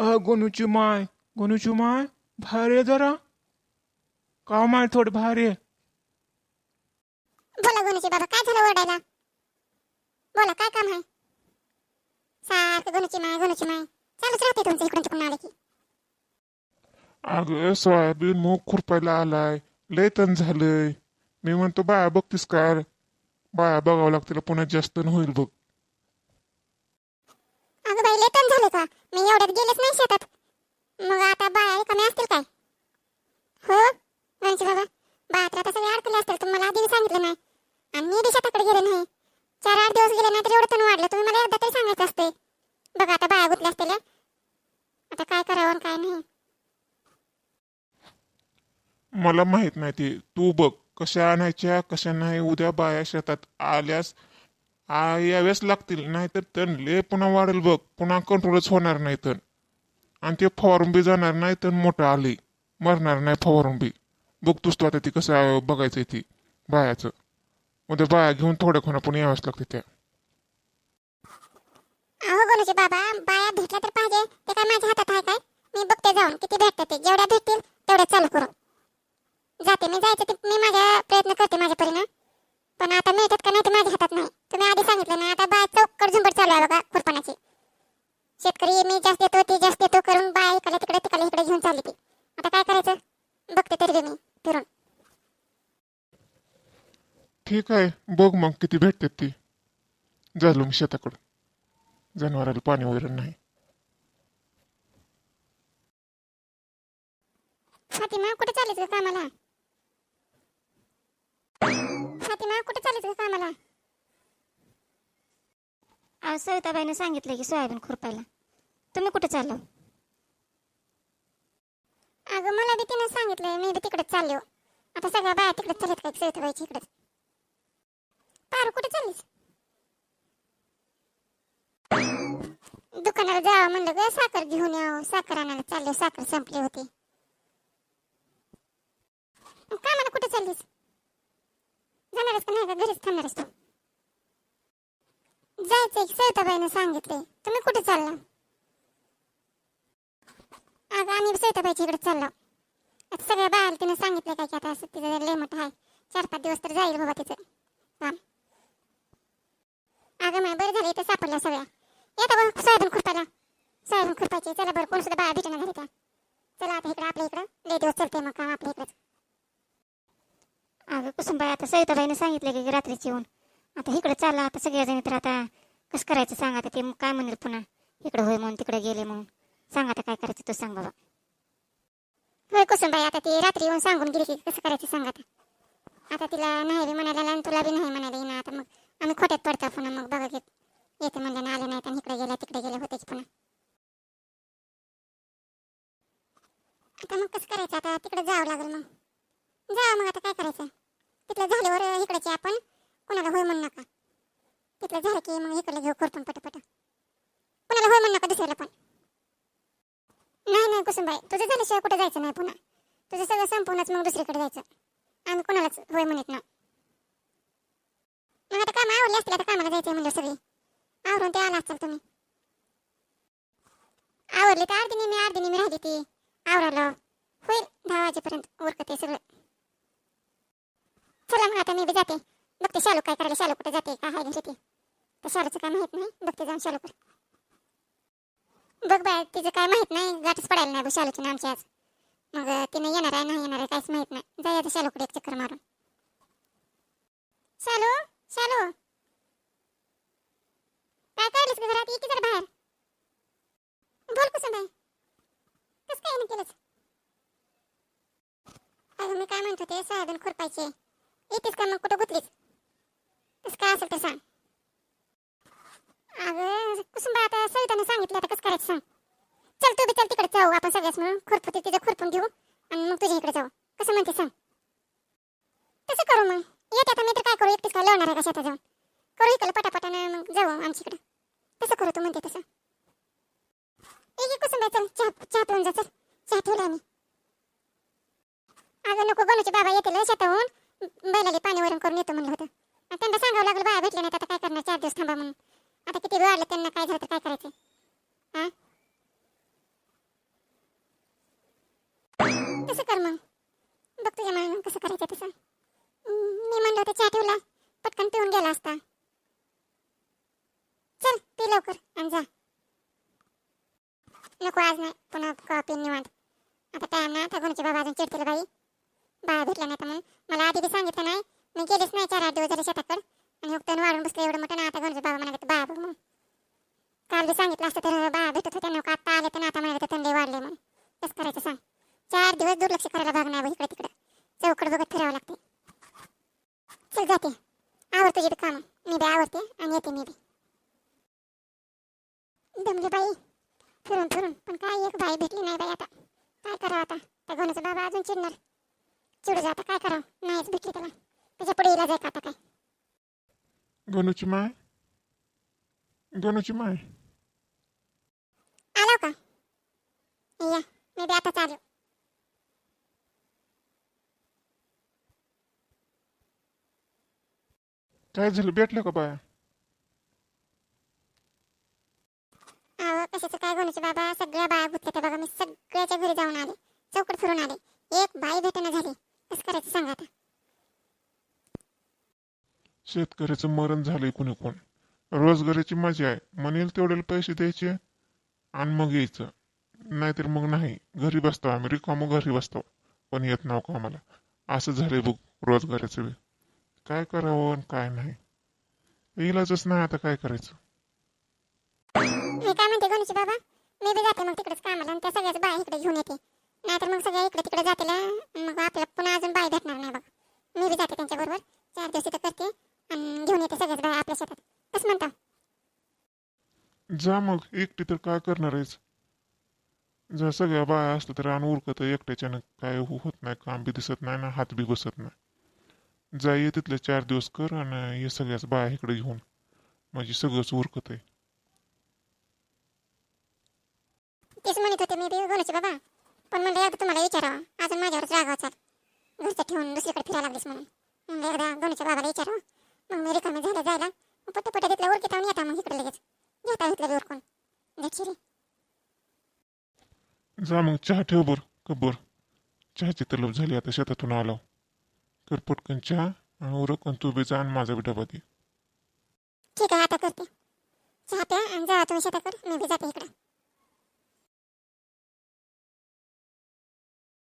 अ गोनूची माय गोनूची माय बाहेर ये जरा का माय थोडं बाहेर ये बोला गणूची बाबा काय झालं ओरडायला बोला काय काम आहे सारखं गणूची माय गणूची माय चालूच राहते तुमचं इकडून तिकडून आले की अगं सोयाबीन मूग खुरपायला आलाय लय तण झालंय मी म्हणतो बाया बघतीस का बाया बघावं लागतील पुन्हा जास्त न होईल बघ अगं बाई झाले का? मी एवढ्यात गेलेच नाही शेतात. मग आता बाया कमी असतील काय? हो? गणूची बाबा बायात आता सगळे अडकले असतील तुम्हाला आधी सांगितलं नाही. आणि मी बी शेताकडे गेले नाही. चार आठ दिवस गेले नाही तर एवढं तण वाढलं तुम्ही मला एकदा तरी सांगायचं असते. बघा आता बाया गुतल्या असतील आता काय करावं काय नाही. मला माहीत नाही ते. तू बघ कशा आणायच्या कशा नाही उद्या बाया शेतात आल्यास आ यावेळेस लागतील नाहीतर तण ले पुन्हा वाढेल बघ. पुन्हा कंट्रोलच होणार नाही तण आणि ते फवारून बी जाणार नाही तर मोठं आले मरणार नाही फवारून बी. बघतोस तू आता ती कसं आहे बघायचं ती बायाचं. उद्या बाया घेऊन थोड्या खुणा पण यावंच लागते त्या. अहो बाबा बाया भेटल्या तर पाहिजे. ते काय माझ्या हातात आहे काय? मी बघते जाऊन किती भेटते ते. जेवढ्या भेटतील तेवढ्या चालू करू जाते मी जायचं ते मी माझ्या प्रयत्न करते माझ्या परीनं पण आता मिळतात का नाही ते माझ्या हातात नाही तुम्ही आधी सांगितलं ना आता बाय चौकड झुंबड चालू खुरपणाची शेतकरी मी जास्त देतो ती जास्त देतो करून बाय इकडे तिकडे तिकडे इकडे घेऊन चालली ती. आता काय करायचं? बघते तरी मी फिरून. ठीक आहे बघ मग किती भेटते ती. झालो मी शेताकडं. जनावराला पाणी वगैरे नाही. फातिमा कुठे चाललीस का कामाला? फातिमा कुठे चाललीस का कामाला? आज सविताबाईने सांगितलं की सोयाबीन खुरपायला. तुम्ही कुठे चाललो? अगं मला बी तिनं सांगितलंय मी बी तिकडेच चाललो हो. आता सगळ्या बाया तिकडे चालत काय सविताबाईची इकडेच पारू कुठे चाललीस? दुकानाला जावं म्हणलं ग साखर घेऊन यावं. साखर आणायला चालले साखर संपली होती. का मला कुठे चाललीस? जाणारच का नाही का? घरीच थांबणारच तू? जायचंय सविताबाईनं सांगितले तुम्ही कुठे चालला अगं आम्ही सविताबाईच्या इकडे चाललो. आता सगळ्या बाहेर तिने सांगितलं काय की आता असं तिचं लय मोठं आहे. चार पाच दिवस तर जाईल बाबा तिचं. काम अगं मग बरं झालं इथं सापडल्या सगळ्या. येता बघ सोयाबीन खुरपायला. सोयाबीन खुरपायची. चला बरं कोण सुद्धा बाहेर भेटणार घरी त्या चला आता इकडं आपल्या इकडं. लय दिवस चलते मग काम आपल्या इकडंच. अगं कुसुमबाई आता सविताबाईने सांगितलं की रात्रीची येऊन आता इकडे चालला आता सगळेजण तर आता कसं करायचं सांग आता ते काय म्हणेल पुन्हा? इकडे होय म्हणून तिकडे गेले म्हणून. सांग आता काय करायचं तू सांग बाबा. होय कुसुमबाई आता ती रात्री येऊन सांगून गेली की कसं करायचं सांग आता. आता तिला नाही बी म्हणायला आणि तुला बी नाही म्हणायला येणार. आता मग आम्ही खोट्यात पडतो पुन्हा मग बघा घेत येते म्हणलं ना आलं नाही इकडे गेल्या तिकडे गेल्या होते की पुन्हा आता मग कसं करायचं आता तिकडे जावं लागेल मग जावं मग आता काय करायचं तिथलं झाल्यावर इकडचे आपण कोणाला होय म्हणू नका तिथलं झालं की मग इकडे घेऊ पण पटपट. कोणाला होय म्हणू नका दुसऱ्याला पण. नाही नाही कुसुमबाई तुझं झाल्याशिवाय कुठे जायचं नाही पुन्हा. तुझं सगळं संपूनच मग दुसरीकडे जायचं. आम्ही कोणालाच होय म्हणत ना मग आता काम आवडले असतील आता कामाला जायचंय म्हणलं सगळी. आवरून ते आला असाल तुम्ही. आवडले तर अर्धी नेहमी अर्धी नेहमी राहिली ती. आवरालो होईल दहा वाजेपर्यंत उरकते सगळं. चला मग आता मी बी जाते. बघते शालू काय करायला? शालू कुठे जाते? का हाय घरी ते? तर शालूचं काय माहीत नाही. बघते जाऊन शालू बघ बाय तिचं काय माहीत नाही. गाठच पडायला नाही बघ शालूची नामची आज. मग तिने येणार आहे नाही येणार आहे काहीच माहीत नाही. जाय आता शालूकडे एक चक्कर मारून. शालू? शालू? काय काढलीस का घरात येते जरा बाहेर. बोल कसं बाई कसं काय नाही केलंच अगं मी काय म्हणत ते सोयाबीन खुरपायचे. येतेस का मग? कुठं गुतलीस कसं काय असेल तर सांग अगं कुसुंबा आता सविताने सांगितलं आता कसं करायचं सांग चल तू बी चल तिकडे जाऊ आपण सगळ्याच मिळून खुरपू तिथे खुरपून घेऊ आणि मग तुझ्या इकडे जाऊ कसं म्हणते सांग तसं करू मग येते आता मी तर काय जेवणार आहे का शेतात जाऊन करू इकडे पटापटानं मग जाऊ आमच्याकडे. तसं करू तू म्हणते तसं. एक एक कुसुंबा चल चहा चहा पिऊन जा चल. चहा ठेवला मी. अगं नको गणूचे बाबा येतील शेताहून. बैलाले पाणी वरून करून येतो म्हणलं होतं. आणि त्यांना सांगावं लागलं बाया भेटले नाही आता काय करणार? चार दिवस थांबा म्हणून. आता किती वेळ त्यांना काय झालं तर काय करायचं? हा? तसं कर मग. बघ तुझ्या मग कसं करायचं तसं. मी म्हणलं होतं चहा ठेवला पटकन पिऊन गेला असता चल पी लवकर आणि जा नको आज नाही पुन्हा कॉपी निवांत आता टाइम नाही आता गुणचे बाबा अजून चिडतील बाई बाळा भेटला नाही तर म्हणून मला आधी बी सांगितलं नाही म्हणजे मी गेलेच नाही चार आठ दिवस झाले शेताकडे आणि हो, हुकतून वाढून बसलं एवढं मोठं ना आता गुणचे बाबा म्हणाले बाळा बघ म्हणून काल बी सांगितलं असतं तर बाळा भेटत होत्या नको आता आले तर आता म्हणाले तर थंडी वाढले म्हणून. कसं करायचं सांग. चार दिवस दुर्लक्ष करायला भाग नाही इकडे तिकडे. चौकड बघत फिरावं लागते चल जाते. आवर तुझी बी कामं मी बी आवरते आणि येते मी बी. दमले बाई. फिरून फिरून. पण काय एक बाई भेटली नाही बाई आता. काय करावं आता? त्या गोण्याचा बाबा अजून चिडणार. चिडू जाता काय करावं? नाहीच भेटली त्याला. त्याच्या पुढे इलाज आहे का आता काय. गणूची माय. गणूची माय. आलो का? या मी बी आताच आलो काय झालं? भेटलं का बाया अहो कशाचं काय गोण्याचे बाबा सगळ्या बाया गुतल्या बघा मी सगळ्याच्या घरी जाऊन आले चौकट फिरून आले एक बाई भेटणं झाली कसं करायचं सांगा आता शेतकऱ्याचं मरण झालंय कुणी कोण? रोजगाराची मजा आहे. म्हणेल तेवढ्याला पैसे द्यायचे आणि मग यायचं. नाहीतर मग नाही. घरी बसतो आम्ही. रिकामो घरी बसतो. पण येत नाव का आम्हाला? असं झालंय बघ रोजगाराचं बी काय करावं आणि काय नाही. इलाजच नाही आता काय करायचं. मी काय म्हणते गणेश बाबा? मी बी जाते मग तिकडेच कामाला आणि त्या सगळ्याच इकडे घेऊन येते. नाहीतर मग सगळ्या इकडे तिकडे जातील मग आपल्याला पुन्हा अजून बाई भेटणार नाही बघा मी बी जाते त्यांच्या बरोबर चार दिवस इथं करते आणि घेऊन येते सगळ्याच बाया आपल्या शेतात कसं म्हणता जा मग एकटी तर काय करणार आहेस? जर सगळ्या बाया असलं तर रान उरकत एकट्याच्यानं काय हो- होत नाही काम बी दिसत नाही ना हात बी बसत नाही. जा ये तिथले चार दिवस कर आणि हे सगळ्याच बाया इकडे घेऊन. माझी सगळंच उरकत आहे. तेच म्हणत होते मी बी गणेश बाबा. पण म्हणलं एकदा तुम्हाला विचारावं. अजून माझ्यावरच रागाव चाल घरचं ठेवून दुसरीकडे फिरायला लागलीस म्हणून. म्हणलं एकदा गणेश बाबाला विचारावं. मग मी रिकामी झालं जायला. मग पट्ट तिथल्या उरकीत आणून येता मग इकडे लगेच. घेता जा मग चहा ठेव बर कबर चहाची तलब झाली आता शेतातून आलो. कर पटकन चहा आणि उरक आणि तू बी जा आणि माझा बी डबा दे. ठीक आहे आता करते. चहा प्या आणि जा तुम्ही शेताकडे मी बी जाते इकडं.